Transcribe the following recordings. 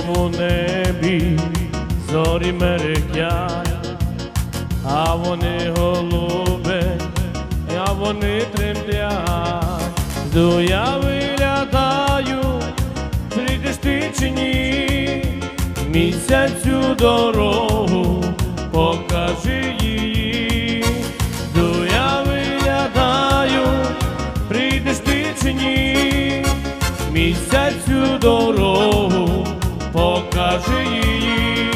ясному небі зорі мерехтять, а вони голубе, а вони тремтять, Жду я виглядаю, прийдеш ти чи ні, місяцю дорогу покажи її, Жду я виглядаю, прийдеш ти чи ні, місяцю дорогу покажи її.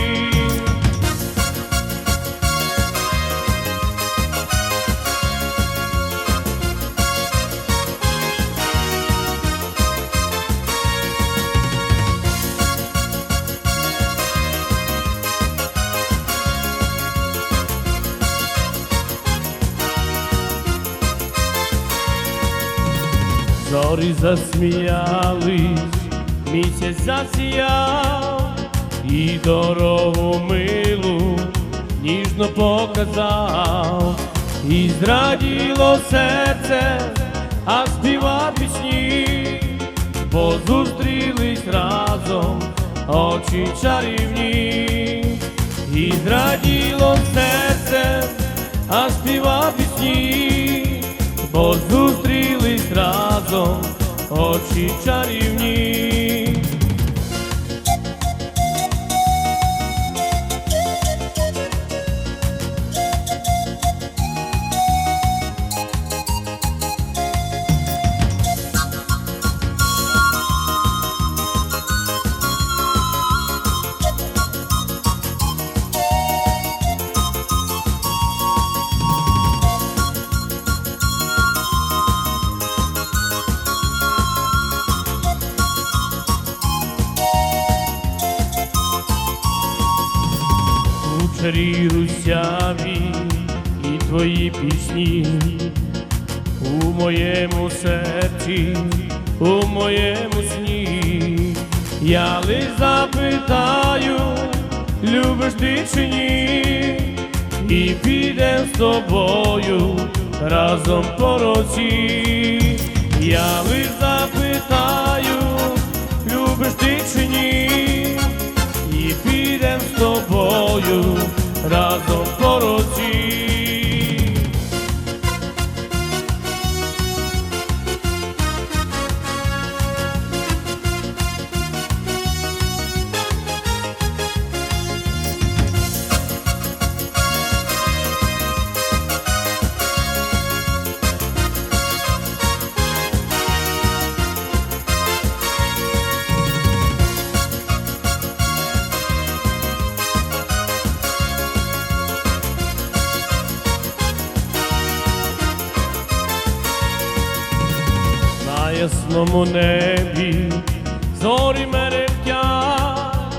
Зорі засміялись, місяць засіяв і дорогу милу ніжно показав, і зраділо серце, а співа пісні, бо зустрілись разом очі чарівні, і зраділо серце, а співа пісні, бо зустрілись разом очі чарівні. Пісні у моєму серці, у моєму сні. Я лиш запитаю, любиш ти чи ні, і підем з тобою разом по році. Я лиш запитаю, любиш ти чи ні, і підем з тобою разом по ясному небі зорі мерехтять,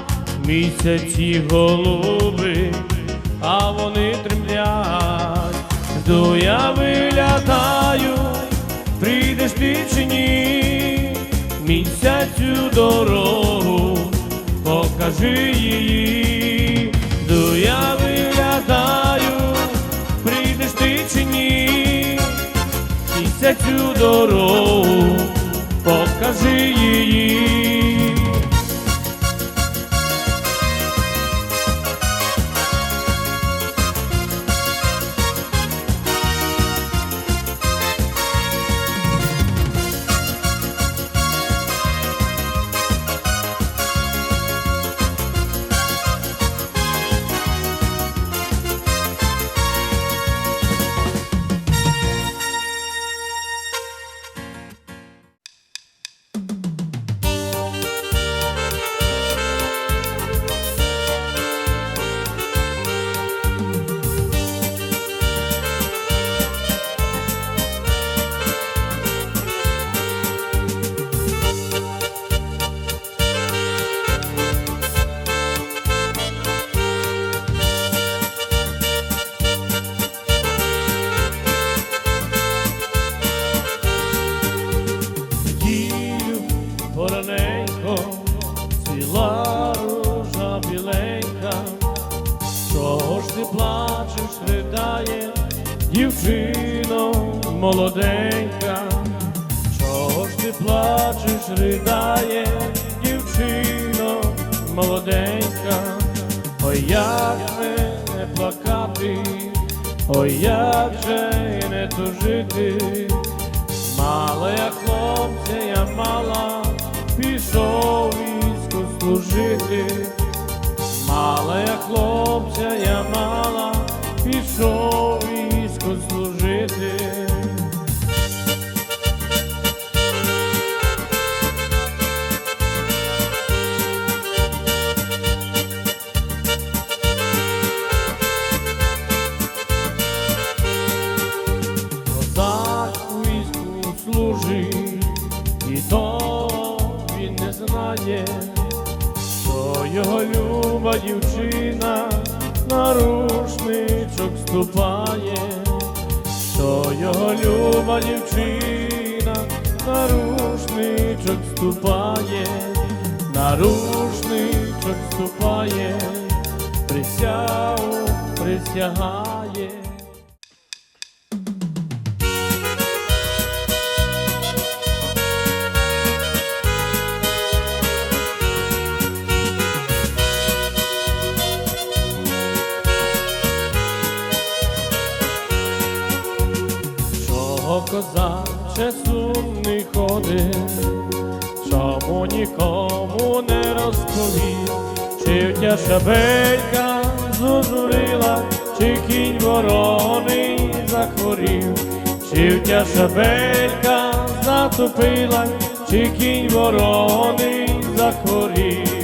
місяці голуби, а вони тремлять, Жду я виглядаю, прийдеш ти чи ні, місяцю дорогу, покажи її, Жду я виглядаю, прийдеш ти чи ні, місяцю дорогу, покажи її. Молоденька, ой, як же не плакати, ой, як же не тужити, мала я хлопця, я мала, пішов війську служити, мала я хлопця, я мала, пішов війську служити. І то він не знає, що його люба дівчина на рушничок ступає, що його люба дівчина на рушничок ступає, на рушничок ступає, присягу присягає. Чого козаче сумний ходить, чому нікому не розповів, чи втя шабелька зузурила, чи кінь вороний захворів, чи втя шабелька затопила, чи кінь вороний захворів.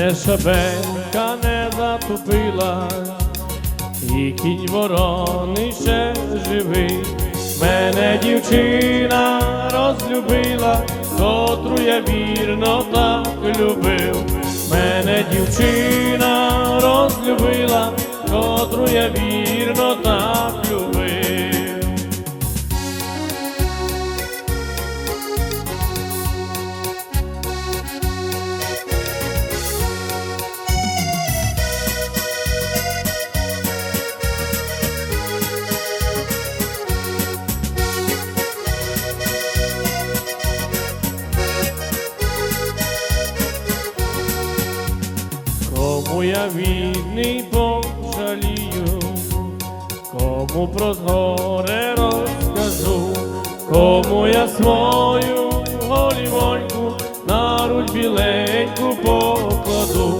Мене шабелька не затупила, і кінь ворони ще живий. Мене дівчина розлюбила, котру я вірно так любив. Мене дівчина розлюбила, котру я вірно так любив. Вільний пожалію, кому про згоре розкажу, кому я свою голівоньку на руль біленьку покладу,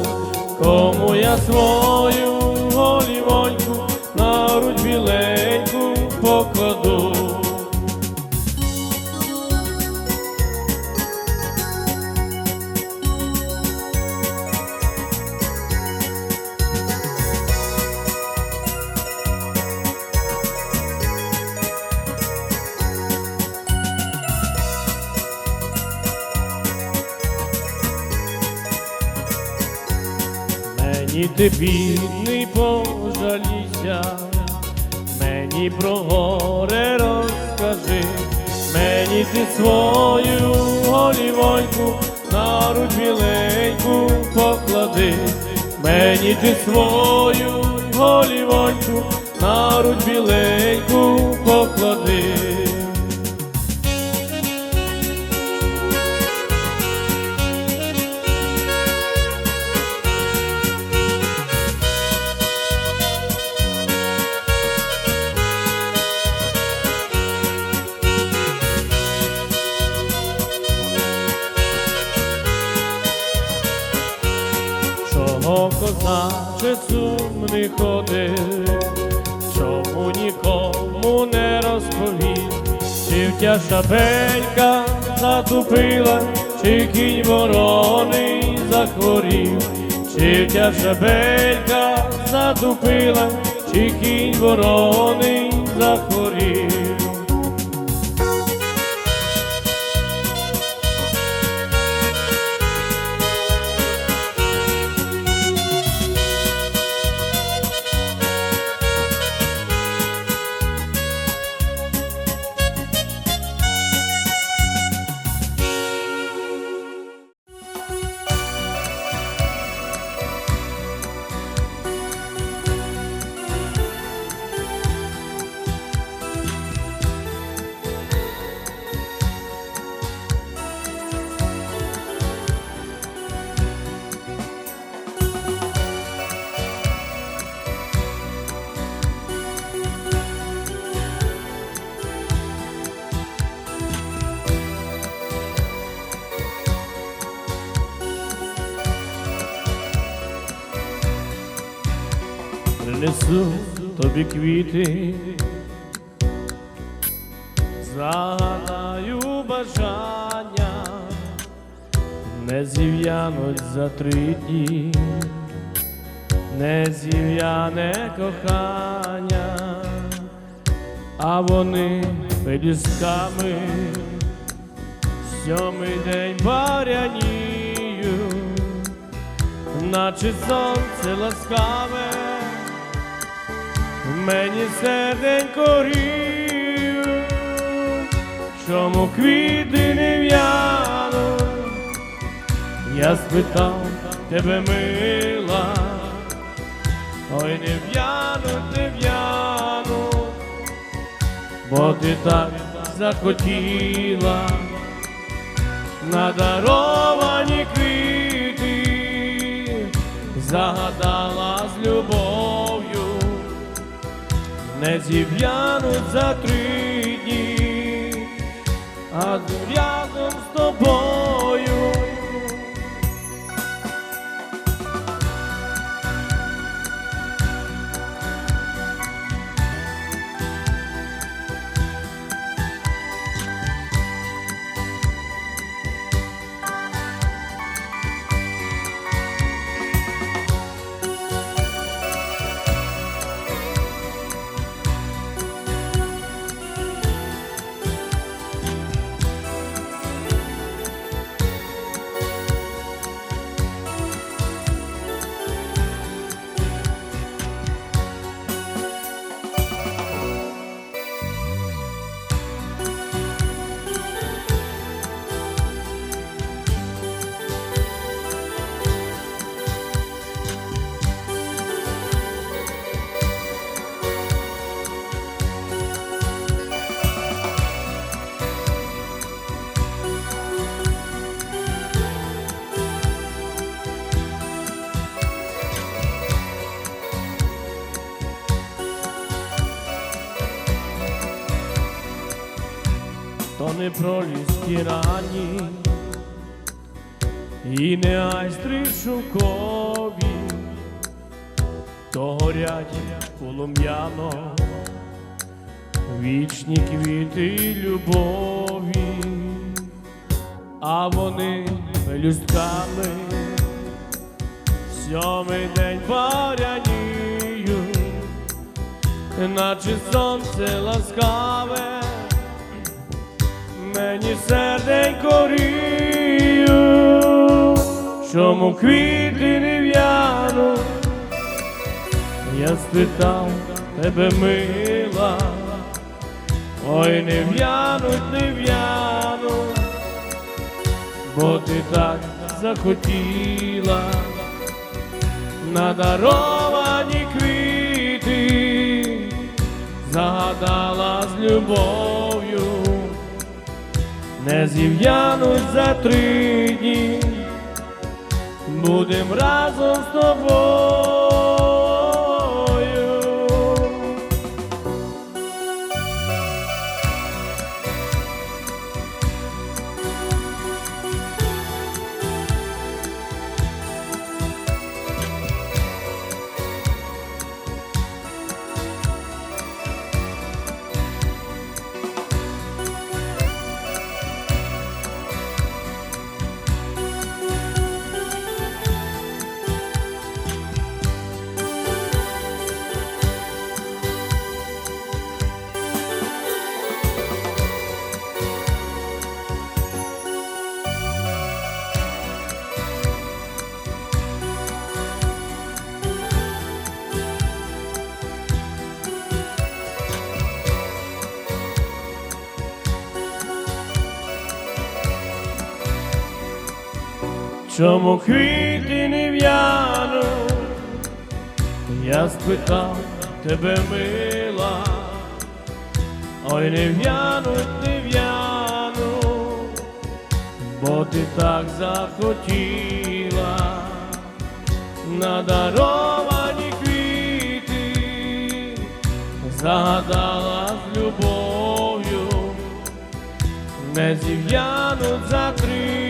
кому я свою ти бідний пожалійся, мені про горе розкажи, мені ти свою голівоньку на руч біленьку поклади, мені ти свою голівоньку на руч біленьку поклади. Втя шабелька затупила, чи кінь вороний захворів, чи тя шабелька затупила, чи кінь вороний принесу тобі квіти, загадаю бажання, не зів'януть за три дні, не зів'яне кохання, а вони пелюсками сьомий день баряніють наче сонце ласкаве, мені серденько рію, чому квіти не в'януть, я спитав тебе мила, ой не в'януть, не в'януть, бо ти так захотіла. Надаровані квіти загадала з любов'ю, не зів'януть за три дні, а рядом проліски рані, і не айстри шовкові, то горять полум'яно, вічні квіти любові, а вони пелюстками. Сьомий день паряніють, наче сонце ласкаве мені серденько рію, чому квіти не в'януть, я спитав тебе мила, ой не в'януть, не в'януть, бо ти так захотіла надаровані квіти, загадала з любов'ю не зів'януть за три дні, будем разом з тобою. Чому квіти не в'януть? Я спитав тебе мила, ой не в'януть, не в'януть, бо ти так захотіла надаровані квіти, загадала з любов'ю, не зів'януть за три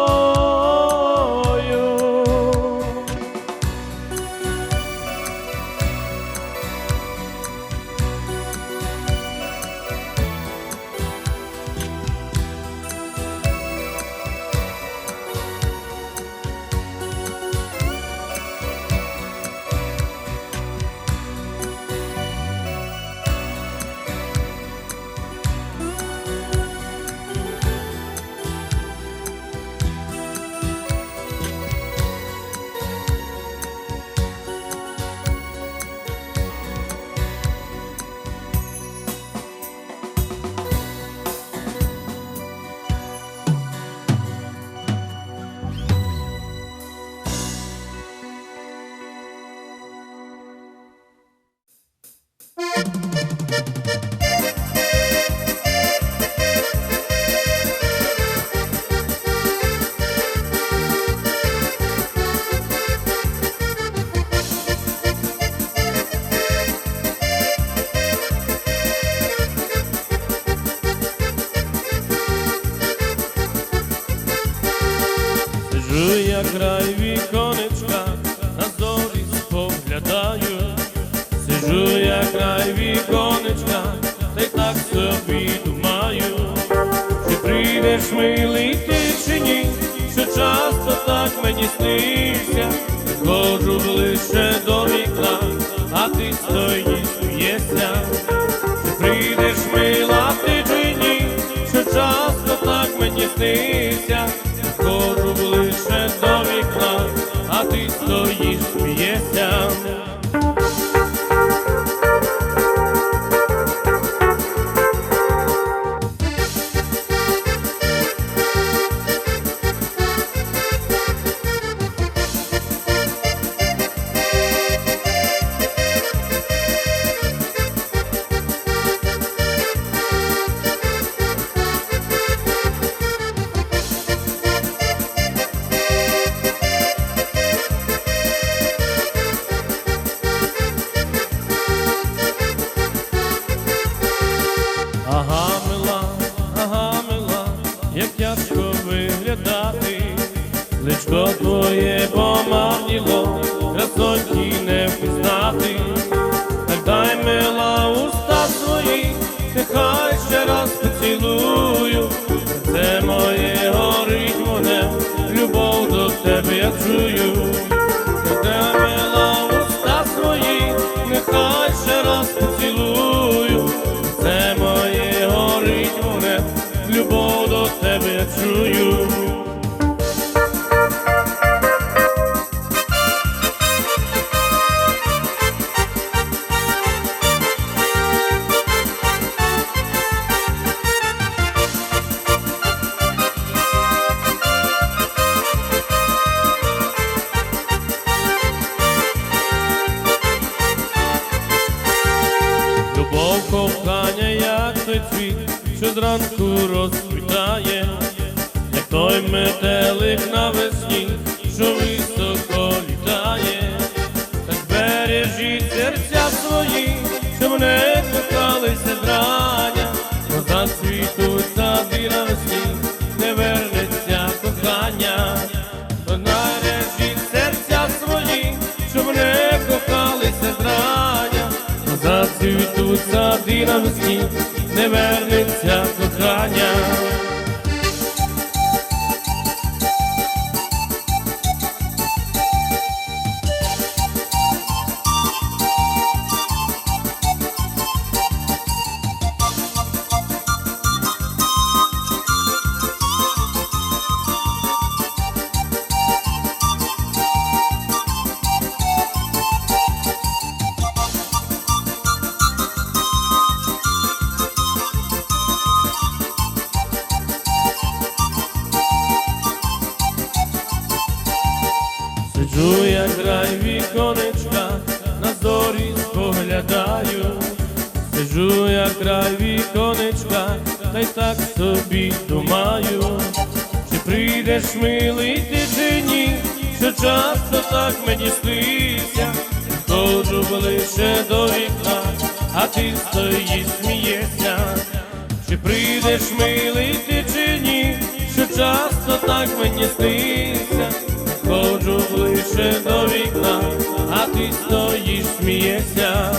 you sneeze нехай же ростуть. що високо літає, так бережіть серця свої, щоб не торкалися зрання, бо зацвітуть сади на весні, не вернеться кохання, то серця свої, щоб не кохалися зрання, бо зацвітуть сади на весні, не вернеться. ти стоїть, сміється, чи прийдеш милий ти чи ні, що часто так мені сниться, ходжу ближче до вікна, а ти стоїш, смієшся.